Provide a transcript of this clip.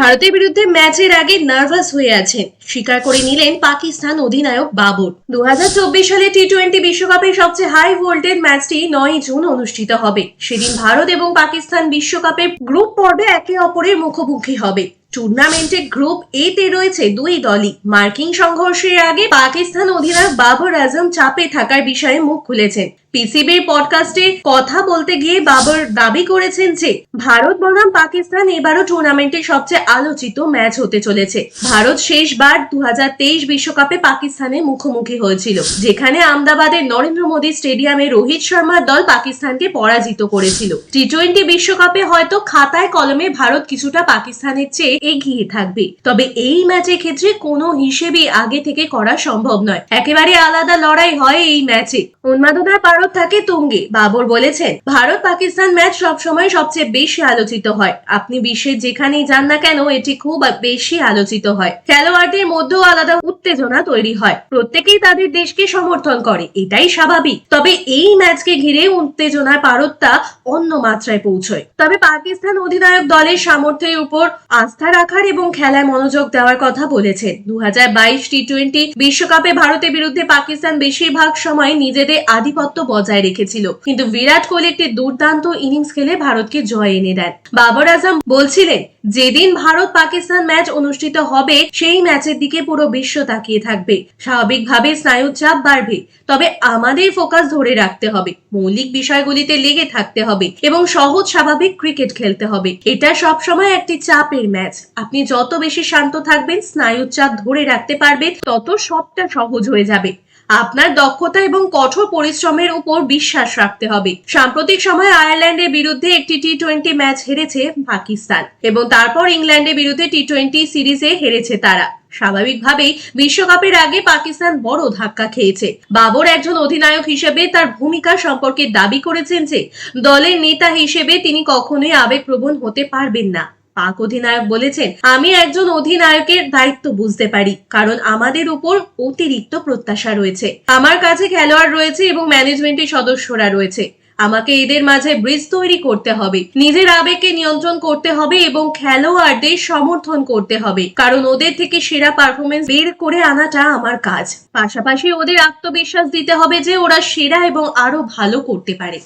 ভারতের বিরুদ্ধে ম্যাচের আগে নার্ভাস হয়ে আছেন। স্বীকার করে নিলেন পাকিস্তান অধিনায়ক বাবর। দু হাজার চব্বিশ সালে টি টোয়েন্টি বিশ্বকাপের সবচেয়ে হাই ভোল্টেজ ম্যাচটি নয় জুন অনুষ্ঠিত হবে। সেদিন ভারত এবং পাকিস্তান বিশ্বকাপের গ্রুপ পর্বে একে অপরের মুখোমুখি হবে। টুর্নামেন্টে গ্রুপ এ তে রয়েছে দুই দলই। মার্কিং সংঘর্ষের আগে পাকিস্তান অধিনায়ক বাবর আজম চাপে থাকার বিষয়ে মুখ খুলেছেন। পিসিবির পডকাস্টে কথা বলতে গিয়ে বাবর দাবি করেছেন যে, ভারত বনাম পাকিস্তান এবারও টুর্নামেন্টের সবচেয়ে আলোচিত ম্যাচ হতে চলেছে। ভারত শেষবার দু বিশ্বকাপে পাকিস্তানের মুখোমুখি হয়েছিল, যেখানে আমদাবাদের নরেন্দ্র মোদী স্টেডিয়ামে রোহিত শর্মার দল পাকিস্তানকে পরাজিত করেছিল। টি টোয়েন্টি বিশ্বকাপে হয়তো খাতায় কলমে ভারত কিছুটা পাকিস্তানের চেয়ে এগিয়ে থাকবে। তবে এই ম্যাচের ক্ষেত্রে কোনো হিসেবে আগে থেকে করা সম্ভব নয়। একেবারে আলাদা লড়াই হয় এই ম্যাচে। উন্মাদনার পারদ থাকে তুঙ্গে, বাবর বলেছেন। ভারত পাকিস্তান ম্যাচ সবসময় সবচেয়ে বেশি আলোচিত হয়। আপনি বিশ্বের যেখানেই যান না কেন, এটি খুব বেশি আলোচিত হয়। খেলোয়াড়দের মধ্যেও আলাদা উত্তেজনা তৈরি হয়। প্রত্যেকেই তাদের দেশকে সমর্থন করে, এটাই স্বাভাবিক। তবে এই ম্যাচকে ঘিরে উত্তেজনার পারদটা অন্য মাত্রায় পৌঁছয়। তবে পাকিস্তান অধিনায়ক দলের সামর্থ্যের উপর আস্থা রাখার এবং খেলায় মনোযোগ দেওয়ার কথা বলেছেন। দু টি টোয়েন্টি বিশ্বকাপে ভারতের বিরুদ্ধে পাকিস্তান বেশিরভাগ সময় নিজেদের আধিপত্য বজায় রেখেছিল। কিন্তু বিরাট কোহলি একটি দুর্দান্ত ইনিংস খেলে ভারতকে জয় এনে দেন। বাবর আজম বলছিলেন, যেদিন ভারত পাকিস্তান ম্যাচ অনুষ্ঠিত হবে, সেই ম্যাচের দিকে পুরো বিশ্ব তাকিয়ে থাকবে। স্বাভাবিকভাবে স্নায়ুর চাপ বাড়বে, তবে আমাদের ফোকাস ধরে রাখতে হবে। মৌলিক বিষয়গুলিতে লেগে থাকতে হবে এবং সহজ স্বাভাবিক ক্রিকেট খেলতে হবে। এটা সবসময় একটি চাপের ম্যাচ। আপনি যত বেশি শান্ত থাকবেন, স্নায়ুর চাপ ধরে রাখতে পারবেন, তত সবটা সহজ হয়ে যাবে। আপনার দক্ষতা এবং কঠোর পরিশ্রমের উপর বিশ্বাস রাখতে হবে। সাম্প্রতিক সময় আয়ারল্যান্ডের বিরুদ্ধে একটি টি টোয়েন্টি ম্যাচ হেরেছে পাকিস্তান এবং তারপর ইংল্যান্ডের বিরুদ্ধে টি টোয়েন্টি সিরিজে হেরেছে তারা। স্বাভাবিকভাবেই বিশ্বকাপের আগে পাকিস্তান বড় ধাক্কা খেয়েছে। বাবর একজন অধিনায়ক হিসেবে তার ভূমিকা সম্পর্কে দাবি করেছেন যে, দলের নেতা হিসেবে তিনি কখনোই আবেগপ্রবণ হতে পারবেন না। পাক অধিনায়ক বলেছেন, আমি একজন অধিনায়কের দায়িত্ব বুঝতে পারি, কারণ আমাদের উপর অতিরিক্ত প্রত্যাশা রয়েছে। আমার কাছে খেলোয়াড় রয়েছে এবং ম্যানেজমেন্টের সদস্যরা রয়েছে। আমাকে এদের মাঝে ব্রিজ তৈরি করতে হবে, নিজের আবেগকে নিয়ন্ত্রণ করতে হবে এবং খেলোয়াড়দের সমর্থন করতে হবে, কারণ ওদের থেকে সেরা পারফরমেন্স বের করে আনাটা আমার কাজ। পাশাপাশি ওদের আত্মবিশ্বাস দিতে হবে যে ওরা সেরা এবং আরও ভালো করতে পারে।